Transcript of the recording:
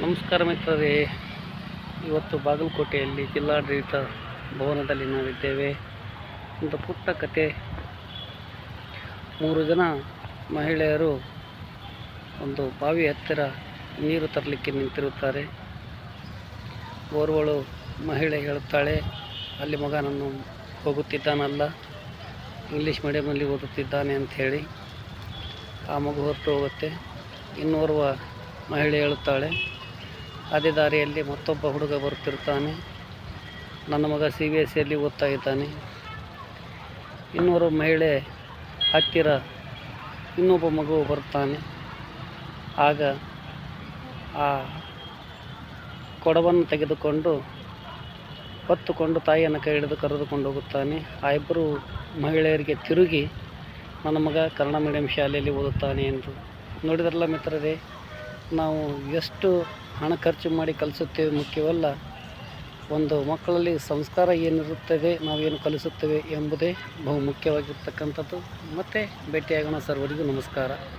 ನಮಸ್ಕಾರ ಮಿತ್ರರೇ. ಇವತ್ತು ಬಾಗಲಕೋಟೆಯಲ್ಲಿ ಜಿಲ್ಲಾಡಳಿತ ಭವನದಲ್ಲಿ ನಾವಿದ್ದೇವೆ. ಒಂದು ಪುಟ್ಟ ಕತೆ. ಮೂರು ಜನ ಮಹಿಳೆಯರು ಒಂದು ಬಾವಿ ಹತ್ತಿರ ನೀರು ತರಲಿಕ್ಕೆ ನಿಂತಿರುತ್ತಾರೆ. ಓರ್ವಳು ಮಹಿಳೆ ಹೇಳುತ್ತಾಳೆ ಅಲ್ಲಿ ಮಗ ನಾನು ಹೋಗುತ್ತಿದ್ದಾನಲ್ಲ, ಇಂಗ್ಲೀಷ್ ಮೀಡಿಯಮಲ್ಲಿ ಓದುತ್ತಿದ್ದಾನೆ ಅಂತ ಹೇಳಿ. ಆ ಮಗು ಹೊರಟು ಹೋಗುತ್ತೆ. ಇನ್ನೋರ್ವ ಮಹಿಳೆ ಹೇಳುತ್ತಾಳೆ ಅದೇ ದಾರಿಯಲ್ಲಿ ಮತ್ತೊಬ್ಬ ಹುಡುಗ ಬರುತ್ತಿರುತ್ತಾನೆ ನನ್ನ ಮಗ ಸಿ ಬಿ ಎಸ್ ಸಿಯಲ್ಲಿ ಓದ್ತಾ ಇದ್ದಾನೆ ಇನ್ನೊಬ್ಬ ಮಹಿಳೆ ಹತ್ತಿರ ಇನ್ನೊಬ್ಬ ಮಗು ಬರುತ್ತಾನೆ ಆಗ ಆ ಕೊಡವನ್ನು ತೆಗೆದುಕೊಂಡು ಹೊತ್ತುಕೊಂಡು ತಾಯಿಯನ್ನು ಕೈ ಹಿಡಿದು ಕರೆದುಕೊಂಡು ಹೋಗುತ್ತಾನೆ. ಆ ಇಬ್ಬರು ಮಹಿಳೆಯರಿಗೆ ತಿರುಗಿ, ನನ್ನ ಮಗ ಕನ್ನಡ ಮೀಡಿಯಂ ಶಾಲೆಯಲ್ಲಿ ಓದುತ್ತಾನೆ ಎಂದು. ನೋಡಿದ್ರಲ್ಲ ಮಿತ್ರರೇ ನಾವು ಎಷ್ಟು ಹಣ ಖರ್ಚು ಮಾಡಿ ಕಲಿಸುತ್ತೇವೆ ಮುಖ್ಯವಲ್ಲ, ಒಂದು ಮಕ್ಕಳಲ್ಲಿ ಸಂಸ್ಕಾರ ಏನಿರುತ್ತದೆ, ನಾವೇನು ಕಲಿಸುತ್ತೇವೆ ಎಂಬುದೇ ಬಹು ಮುಖ್ಯವಾಗಿರ್ತಕ್ಕಂಥದ್ದು. ಮತ್ತು ಭೇಟಿಯಾಗೋಣ ಸರ್ವರಿಗೂ ನಮಸ್ಕಾರ.